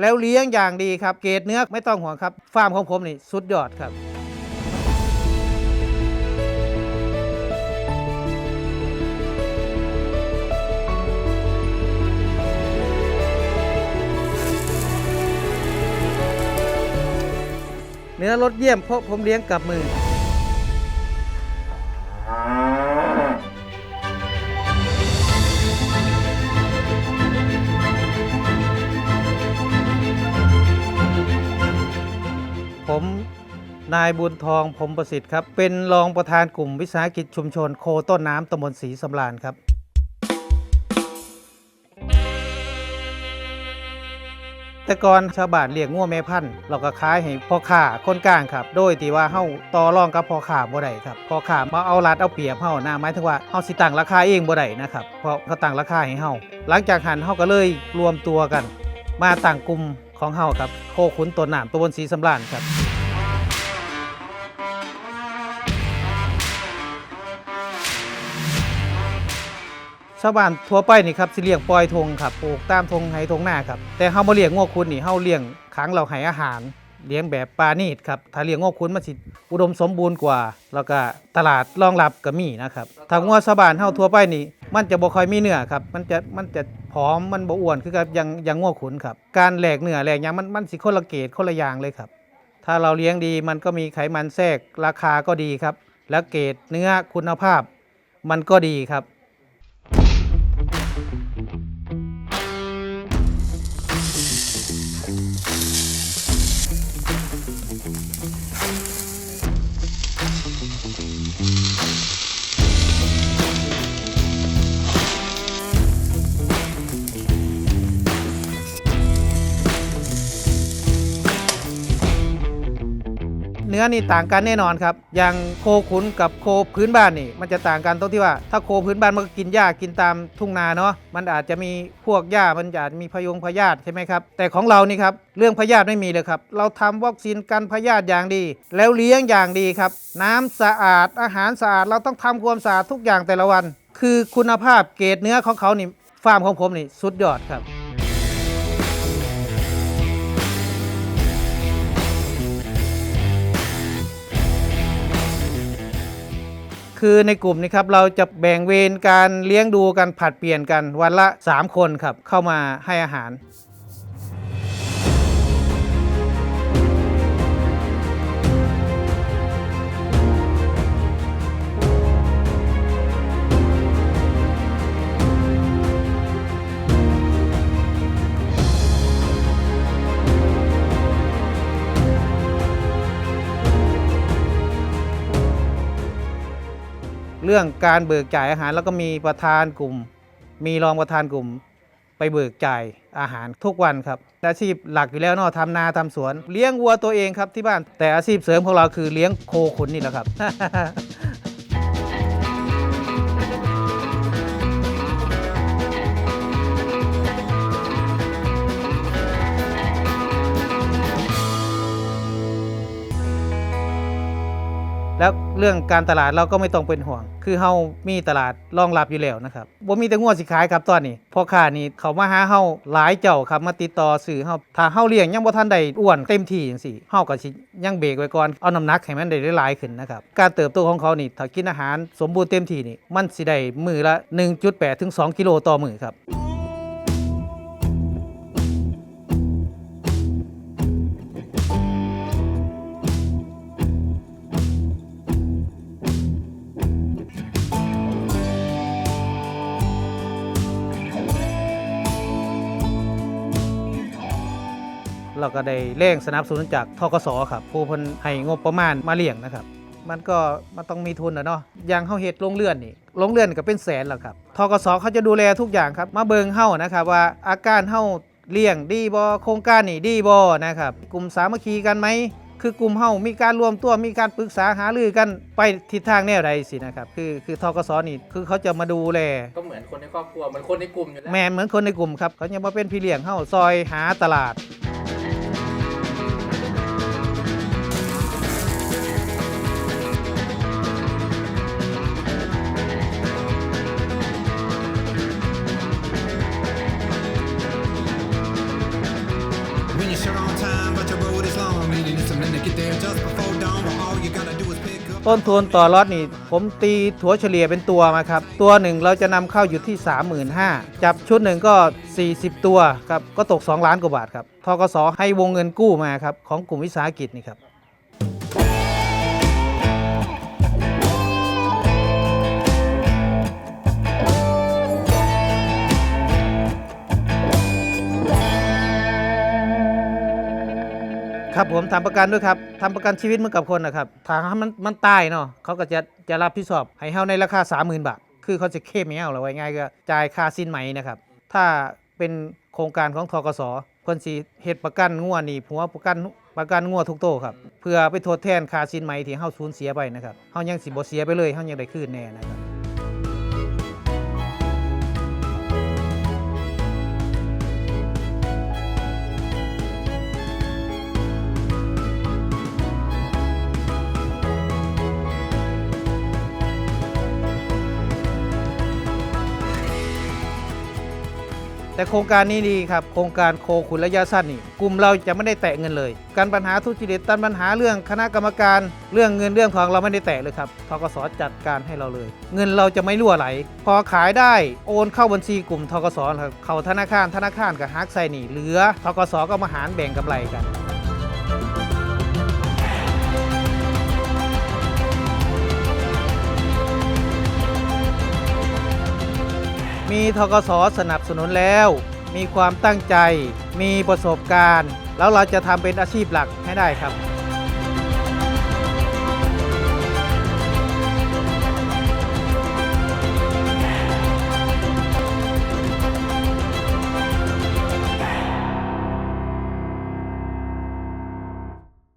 แล้วเลี้ยงอย่างดีครับ เกรดเนื้อไม่ต้องห่วงครับ ฟาร์มของผมนี่สุดยอดครับเนื้อรสเยี่ยมเพราะผมเลี้ยงกับมือ นายบุญทองผมประสิทธิ์ครับเป็นรองประธานกลุ่มวิสาหกิจชุมชนโคต้นน้ำตำบลศรีสำราญครับแต่ก่อนชาวบ้านเลี้ยงงัวแม่พันธุ์เราก็ขายให้พ่อค้าคนกลางครับ โดยที่ว่าเฮาต่อรองกับพ่อค้าบ่ได้ครับพ่อค้ามาเอารัดเอาเปรียบเฮานะหมายถึงว่าเฮาสิตั้งราคาเองบ่ได้นะครับเพราะเขาตั้งราคาให้เฮาหลังจากหันเฮาก็เลยรวมตัวกัน มาตั้งกลุ่มของเฮาครับโคขุนต้นน้ำตำบลศรีสำราญครับ ชาวบ้านทั่วไปนี่ครับสิเลี้ยงปล่อยทงครับปลูกตามทงไห้ทงหน้าครับแต่เฮาบ่เลี้ยงงอกคุณนี่เฮาเลี้ยงขังเราให้อาหาร เลี้ยงแบบปลาณีตครับถ้าเลี้ยงงอกคุณมันสิอุดมสมบูรณ์กว่า แล้วก็ตลาดรองรับก็มีนะครับถ้างัวชาวบ้านเฮาทั่วไปนี่มันจะบ่ค่อยมีเนื้อครับ มันจะมันจะผอม มันบ่อ้วน คือกับอยังอยังงอกขุนครับ การแหลกเนื้อแหลกหยังมันมันสิคนละเกรดคนละอย่างเลยครับ ถ้าเราเลี้ยงดีมันก็มีไขมันแทรกราคาก็ดีครับ แล้วเกรดเนื้อคุณภาพ มันก็ดีครับ เนื้อนี่ต่างกันแน่นอนครับ อย่างโคขุนกับโคพื้นบ้านนี่ มันจะต่างกันตรงที่ว่าถ้าโคพื้นบ้านมันก็กินหญ้ากินตามทุ่งนาเนาะมันอาจจะมีพวกหญ้ามันอาจจะมีพยงพยาธิใช่ไหมครับแต่ของเรานี่ครับเรื่องพยาธิไม่มีเลยครับเราทำวัคซีนกันพยาธิอย่างดี แล้วเลี้ยงอย่างดีครับ น้ำสะอาดอาหารสะอาดเราต้องทำความสะอาดทุกอย่างแต่ละวัน คือคุณภาพเกรดเนื้อของเขานี่ฟาร์มของผมนี่สุดยอดครับ คือในกลุ่มนี้ครับเราจะแบ่งเวรการเลี้ยงดูกันผัดเปลี่ยนกันวันละ 3 คนครับเข้ามาให้อาหาร เรื่องการเบิกจ่ายอาหารแล้วก็มีประธานกลุ่ม มีรองประธานกลุ่ม ไปเบิกจ่ายอาหารทุกวันครับอาชีพหลักอยู่แล้วเนาะทำนาทำสวน เลี้ยงวัวตัวเองครับที่บ้านแต่อาชีพเสริมของเราคือเลี้ยงโคขุนนี่แหละครับ แล้วเรื่องการตลาดเราก็ไม่ต้องเป็นห่วง คือเฮามีตลาดรองรับอยู่แล้วนะครับบ่มีแต่งัวสิขายครับตอนนี้พ่อค้านี่เขามาหาเฮาหลายเจ้าครับมาติดต่อซื้อเฮาถ้าเฮาเลี้ยงยังบ่ทันได้อ้วนเต็มที่จังซี่เฮาก็สิยังเบรกไว้ก่อนเอาน้ำหนักให้มันได้หลายขึ้นนะครับการเติบโตของเขานี่ถ้ากินอาหารสมบูรณ์เต็มที่นี่มันสิได้มือละ 1.8ถึง2กิโลต่อมือครับ เราก็ได้แรงสนับสนุนจากทกสครับผู้เพิ่นให้งบประมาณมาเลี้ยงนะครับ มันก็มันต้องมีทุนนะเนาะอย่างเฮาเฮ็ดโรงเรือนนี่โรงเรือนก็เป็นแสนแล้วครับทกสเขาจะดูแลทุกอย่างครับ มาเบิงเฮานะครับว่าอาการเฮาเลี้ยงดีบ่โครงการนี่ดีบ่นะครับกลุ่มสามัคคีกันไหมคือกลุ่มเฮามีการรวมตัว มีการปรึกษาหารือกันไปทิศทางแนวใดสินะครับ คือคือทกสนี่ คือเขาจะมาดูแล ก็เหมือนคนในครอบครัว เหมือนคนในกลุ่มอยู่แล้ว แม่นเหมือนคนในกลุ่มครับ เขายังมาเป็นพี่เลี้ยงเฮาซอยหาตลาด ต้นทุนต่อล็อตนี่ผมตีถั่วเฉลี่ยเป็นตัวมาครับ ตัวหนึ่งเราจะนำเข้าอยู่ที่ 35,000จับชุดหนึ่งก็ 40 ตัวครับก็ตก 2 ล้านกว่าบาทครับทกสให้วงเงินกู้มาครับของกลุ่มวิสาหกิจนี่ครับ ครับผมทำประกันด้วยครับทำประกันชีวิตเหมือนกับคนนะครับถ้ามันมันตายเนาะเขาก็จะจะรับผิดชอบให้เฮาในราคา 30,000 บาท คือเขาจะเข้มเอาเราไว้ง่ายก็จ่ายค่าสินไหมนะครับ ถ้าเป็นโครงการของทกสเพิ่นสิเฮ็ดประกันงัวนี่ผัวประกันประกันงัวทุกโตครับ เพื่อไปทดแทนค่าสินไหมที่เฮาสูญเสียไปนะครับเฮายังสิบ่เสียไปเลยเฮายังได้คืนแน่นะครับ แต่โครงการนี้ดีครับ โครงการโคขุนระยะสั้นนี่กลุ่มเราจะไม่ได้แตะเงินเลย การปัญหาทุจริตตันปัญหาเรื่องคณะกรรมการ เรื่องเงินเรื่องทองเราไม่ได้แตะเลยครับทกสจัดการให้เราเลย เงินเราจะไม่รั่วไหล พอขายได้โอนเข้าบัญชีกลุ่มทกสครับเข้าธนาคารธนาคารกับฮักไซนี่เหลือทกสก็มาหารแบ่งกำไรกัน มีทกศสนับสนุนแล้ว มีความตั้งใจ มีประสบการณ์ แล้วเราจะทำเป็นอาชีพหลักให้ได้ครับ